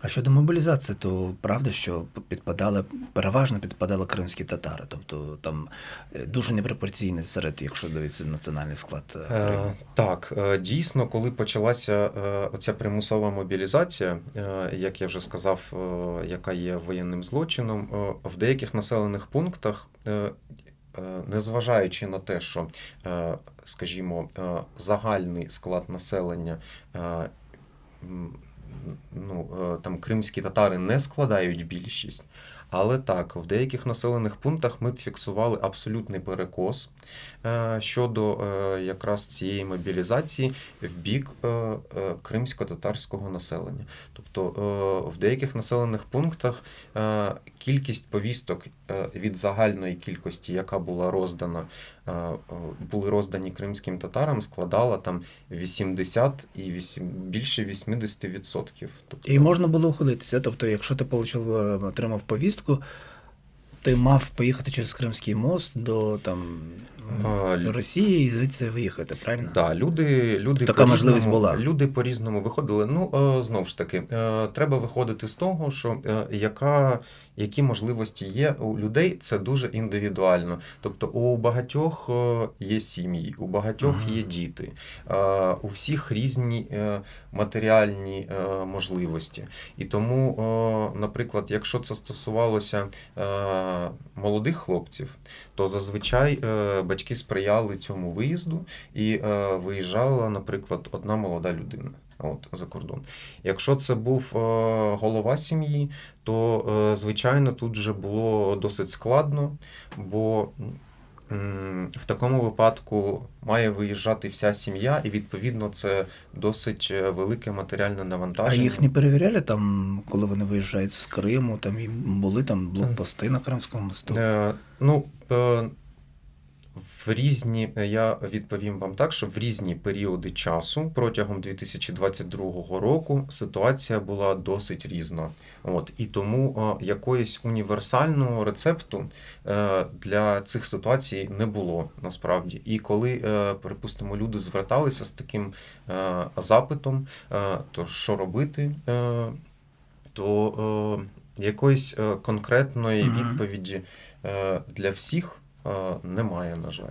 А щодо мобілізації, то правда, що підпадали, переважно підпадали кримські татари. Тобто там е, дуже непропорційний серед, якщо дивитися національний склад е, Криму. Е, Так, е, дійсно, коли почалася оця примусова мобілізація, як я вже сказав, яка є воєнним злочином, в деяких населених пунктах, незважаючи на те, що, скажімо, загальний склад населення. Ну, е, там кримські татари не складають більшість, але так, в деяких населених пунктах ми б фіксували абсолютний перекос е, щодо е, якраз цієї мобілізації в бік е, кримсько-татарського населення. Тобто в деяких населених пунктах кількість повісток від загальної кількості, яка була роздана, були роздані кримським татарам, складала там 80 і 8, більше 80%. Тобто, І можна було ухилитися. Тобто, якщо ти отримав повістку, ти мав поїхати через Кримський мост до там А, до Росії і звідси виїхати, правильно? Так, люди, люди Така по-різному- можливість була. Люди по-різному виходили. Ну, е, знову ж таки, е, треба виходити з того, що е, яка, які можливості є у людей, це дуже індивідуально. Тобто у багатьох е, є сім'ї, у багатьох є діти, е, у всіх різні е, матеріальні можливості. І тому, наприклад, якщо це стосувалося молодих хлопців, то зазвичай батьки сприяли цьому виїзду і виїжджала, наприклад, одна молода людина. От за кордон. Якщо це був е, голова сім'ї, то е, звичайно тут вже було досить складно, бо в такому випадку має виїжджати вся сім'я, і відповідно це досить е, велике матеріальне А навантаження. їх не перевіряли там, коли вони виїжджають з Криму, там і були там блокпости на Кримському мосту. Е, ну, е, в різні, я відповім вам так, що в різні періоди часу протягом 2022 року ситуація була досить різна. От, і тому е, якоїсь універсального рецепту е, для цих ситуацій не було насправді. І коли, е, припустимо, люди зверталися з таким е, запитом, е, то що робити, е, то е, якоїсь е, конкретної відповіді е, для всіх е, немає, на жаль.